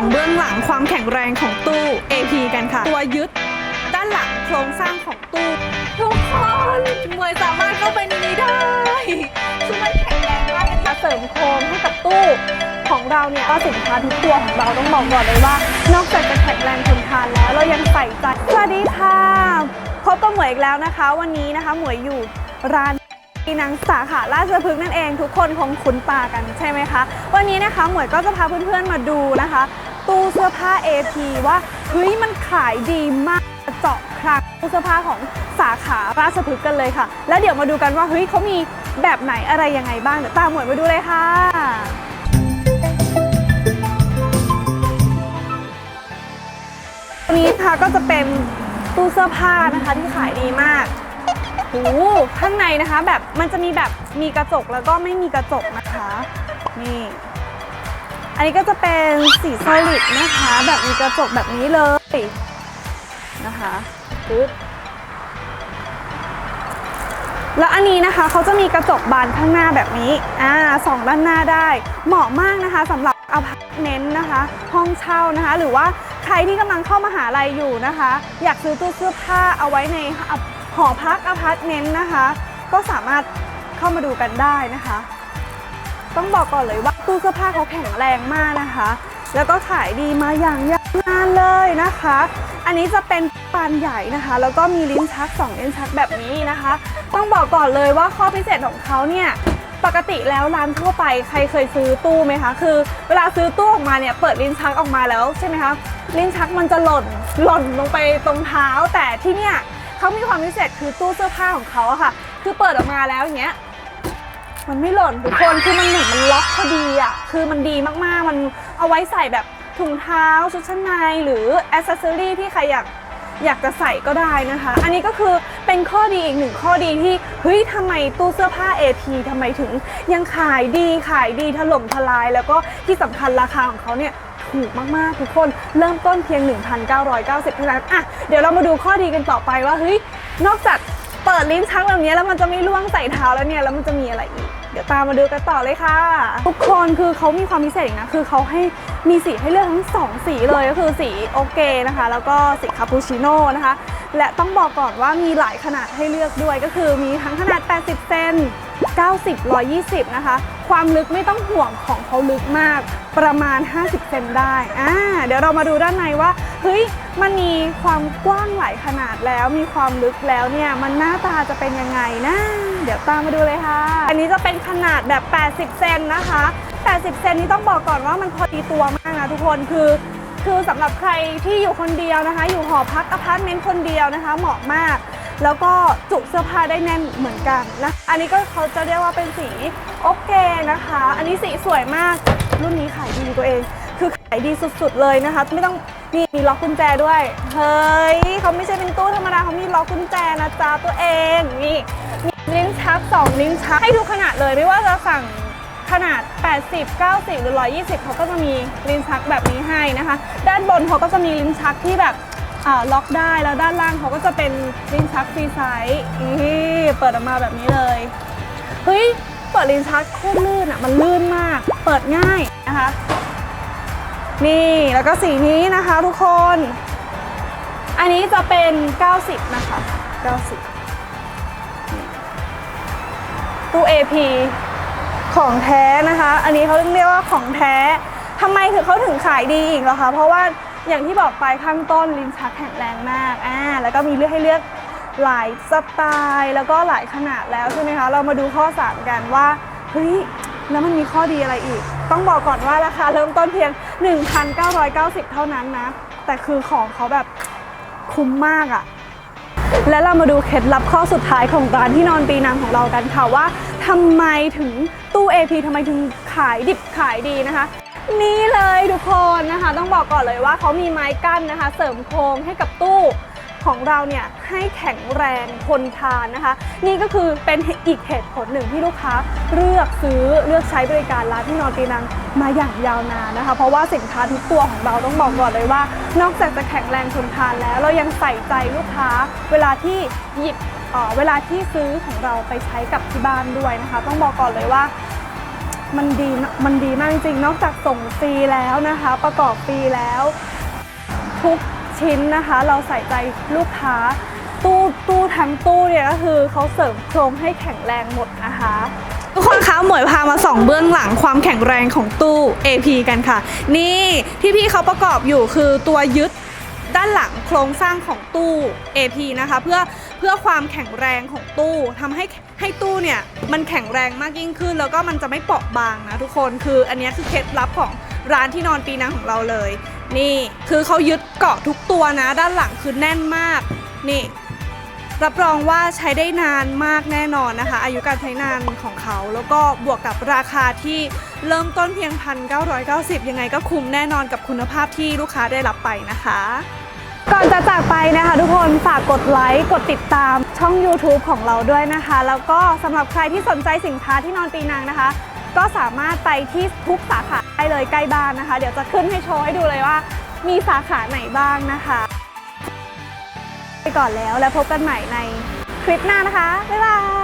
องเบื้องหลังความแข็งแรงของตู้ AP กันค่ะ ตัวยึดด้านหลังโครงสร้างของตู้ ทุกคนมวยสามารถเข้าไปในนี้ได้คือมันแข็งแรงมากนะคะเสริมโครงให้กับตู้ของเราเนี่ยก็สินค้าทุกตัวของเราต้องบอกก่อนเลยว่า นอกจากจะแข็งแรงทนทานแล้ว เรายังใส่ใจสวัสดีค่ะพบกับหมวยอีกแล้วนะคะ วันนี้นะคะหมวยอยู่ร้านปีนังสาขาราชพฤกษ์นั่นเองทุกคนคงคุ้นตากันใช่ไหมคะ วันนี้นะคะหมวยก็จะพาเพื่อนๆมาดูนะคะ ตู้เสื้อผ้า AP ว่าเฮ้ยมันขายดีมากเจาะคลังตู้เสื้อผ้าของสาขาราชพฤกษ์กันเลยค่ะ แล้วเดี๋ยวมาดูกันว่าเฮ้ยเขามีแบบไหนอะไรยังไงบ้างเดี๋ยวตามหมวยมาดูเลยค่ะตัวนี้นะคะก็จะเป็นตู้เสื้อผ้านะคะที่ขายดีมากโอ้หข้างในนะคะแบบมันจะมีแบบมีกระจกแล้วก็ไม่มีกระจกนะคะ นี่ อันนี้ก็จะเป็นสีโซลิดนะคะ แบบมีกระจกแบบนี้เลยนะคะปึ๊บแล้วอันนี้นะคะเขาจะมีกระจกบานข้างหน้าแบบนี้อ่าสองด้านหน้าได้ เหมาะมากนะคะสำหรับอพาร์ตเมนต์นะคะ ห้องเช่านะคะ หรือว่าใครที่กำลังเข้ามาหาลัยอยู่นะคะ อยากซื้อตู้เสื้อผ้าเอาไว้ในหอพักอพาร์ตเมนต์นะคะ ก็สามารถเข้ามาดูกันได้นะคะ ต้องบอกก่อนเลยว่าตู้เสื้อผ้าเขาแข็งแรงมากนะคะ แล้วก็ขายดีมาอย่างยาวนานเลยนะคะ อันนี้จะเป็นปานใหญ่นะคะ แล้วก็มีลิ้นชัก2ลิ้นชักแบบนี้นะคะ ต้องบอกก่อนเลยว่าข้อพิเศษของเขาเนี่ยปกติแล้วร้านทั่วไปใครเคยซื้อตู้ไหมคะ คือ เวลาซื้อตู้ออกมาเนี่ยเปิดลิ้นชักออกมาแล้วใช่ไหมคะลิ้นชักมันจะหล่นหล่นลงไปตรงเท้า แต่ที่เนี่ยเขามีความพิเศษคือตู้เสื้อผ้าของเขาอะค่ะ คือเปิดออกมาแล้วอย่างเงี้ย มันไม่หล่นทุกคนคือมันเหมือนมันล็อกพอดีอะคือมันดีมากๆ มันเอาไว้ใส่แบบถุงเท้าชุดชั้นในหรืออ c เซสซอรี่ที่ใครอยากอยากจะใส่ก็ได้นะคะ อันนี้ก็คือเป็นข้อดีอีกหนึ่งข้อดีที่เฮ้ยทำไมตู้เสื้อผ้า AP ทำไมถึงยังขายดีขายดีถล่มทลาย แล้วก็ที่สำคัญราคาของเขาเนี่ยถูกมากๆ ทุกคนเริ่มต้นเพียง 1,990เท่านั้นอะเดี๋ยวเรามาดูข้อดีกันต่อไปว่าเฮ้ยนอกจาก ปิดลิ้นชักแบบนี้แล้วมันจะไม่ล่วงใส่เท้าแล้วเนี่ยแล้วมันจะมีอะไรอีก เดี๋ยวตามมาดูกันต่อเลยค่ะ ทุกคนคือเขามีความพิเศษนะคือเขาให้มีสีให้เลือกทั้งสองสีเลยก็คือสีโอเคนะคะ แล้วก็สีคาปูชิโน่นะคะ และต้องบอกก่อนว่ามีหลายขนาดให้เลือกด้วยก็คือมีทั้งขนาด 80 เซน 90 120 นะคะ ความลึกไม่ต้องห่วงของเขาลึกมากประมาณ 50 เซนได้อ่าเดี๋ยวเรามาดูด้านในว่าเฮ้ยมันมีความกว้างหลายขนาดแล้วมีความลึกแล้วเนี่ยมันหน้าตาจะเป็นยังไงนะ เดี๋ยวตามมาดูเลยค่ะ อันนี้จะเป็นขนาดแบบ 80 เซนนะคะ 80 เซนนี่ต้องบอกก่อนว่ามันพอดีตัวมากนะทุกคนคือคือสำหรับใครที่อยู่คนเดียวนะคะ อยู่หอพักอพาร์ตเมนต์คนเดียวนะคะ เหมาะมาก แล้วก็จุเสื้อผ้าได้แน่นเหมือนกันนะอันนี้ก็เขาจะเรียกว่าเป็นสีโอเคนะคะ อันนี้สีสวยมากรุ่นนี้ขายดีตัวเอง คือขายดีสุดๆเลยนะคะ ไม่ต้องนี่มีล็อกกุญแจด้วย เฮ้ยเขาไม่ใช่เป็นตู้ธรรมดาเขามีล็อกกุญแจนะจ๊ะตัวเองนี่มีลิ้นชัก2ลิ้นชักให้ทุกขนาดเลยไม่ว่าจะสั่งขนาด 80 90 หรือ 120 เขาก็จะมีลิ้นชักแบบนี้ให้นะคะ ด้านบนเขาก็จะมีลิ้นชักที่แบบ ล็อกได้แล้วด้านล่างเขาก็จะเป็นลิ้นชักฟรีไซส์นี่เปิดออกมาแบบนี้เลยเฮ้ยเปิดลิ้นชักโคตรลื่นอะมันลื่นมาก เปิดง่ายนะคะ นี่แล้วก็สีนี้นะคะทุกคน อันนี้จะเป็น 90 นะคะ 90ตู้ AP ของแท้นะคะ อันนี้เขาเรียกว่าของแท้ทำไมถึงเขาถึงขายดีอีกเหรอคะ เพราะว่า อย่างที่บอกไปข้างต้นลิ้นชักแข็งแรงมากอ่าแล้วก็มีเลือกให้เลือกหลายสไตล์แล้วก็หลายขนาดแล้วใช่ไหมคะ เรามาดูข้อสามกันว่าเฮ้ยแล้วมันมีข้อดีอะไรอีก ต้องบอกก่อนว่าราคาเริ่มต้นเพียง 1,990 เท่านั้นนะ แต่คือของเขาแบบคุ้มมากอะและเรามาดูเคล็ดลับข้อสุดท้ายของร้านที่นอนปีนังของเรากันค่ะว่าทำไมถึงตู้ AP ทำไมถึงขายดิบขายดีนะคะ นี่เลยทุกคนนะคะ ต้องบอกก่อนเลยว่าเขามีไม้กั้นนะคะ เสริมโครงให้กับตู้ของเราเนี่ยให้แข็งแรงทนทานนะคะ นี่ก็คือเป็นอีกเหตุผลหนึ่งที่ลูกค้าเลือกซื้อเลือกใช้บริการร้านที่นอนปีนังมาอย่างยาวนานนะคะ เพราะว่าสินค้าทุกตัวของเราต้องบอกก่อนเลยว่า นอกจากจะแข็งแรงทนทานแล้ว เรายังใส่ใจลูกค้าเวลาที่หยิบเอ่อเวลาที่ซื้อของเราไปใช้กับที่บ้านด้วยนะคะ ต้องบอกก่อนเลยว่า มันดีมันดีมากจริงนอกจากส่งฟรีแล้วนะคะ ประกอบฟรีแล้ว ทุกชิ้นนะคะเราใส่ใจลูกค้า ตู้ตู้ทั้งตู้เนี่ยก็คือเขาเสริมโครงให้แข็งแรงหมดนะคะทุกคนคะหมวยพามาส่องเบื้องหลังความแข็งแรงของตู้ AP กันค่ะ นี่ที่พี่เขาประกอบอยู่คือตัวยึด ด้านหลังโครงสร้างของตู้ AP นะคะ เพื่อเพื่อความแข็งแรงของตู้ทำให้ให้ตู้เนี่ยมันแข็งแรงมากยิ่งขึ้น แล้วก็มันจะไม่เปราะบางนะทุกคนคืออันนี้คือเคล็ดลับของร้านที่นอนปีนังของเราเลย นี่คือเขายึดเกาะทุกตัวนะ ด้านหลังคือแน่นมาก นี่รับรองว่าใช้ได้นานมากแน่นอนนะคะ อายุการใช้นานของเขา แล้วก็บวกกับราคาที่เริ่มต้นเพียง 1,990 ยังไงก็คุ้มแน่นอนกับคุณภาพที่ลูกค้าได้รับไปนะคะ ก่อนจะจากไปนะคะทุกคนฝากกดไลค์กดติดตามช่อง YouTube ของเราด้วยนะคะ แล้วก็สำหรับใครที่สนใจสินค้าที่นอนปีนังนะคะ ก็สามารถไปที่ทุกสาขาได้เลยใกล้บ้านนะคะ เดี๋ยวจะขึ้นให้โชว์ให้ดูเลยว่า มีสาขาไหนบ้างนะคะ ไปก่อนแล้วแล้วพบกันใหม่ในคลิปหน้านะคะ บ๊ายบาย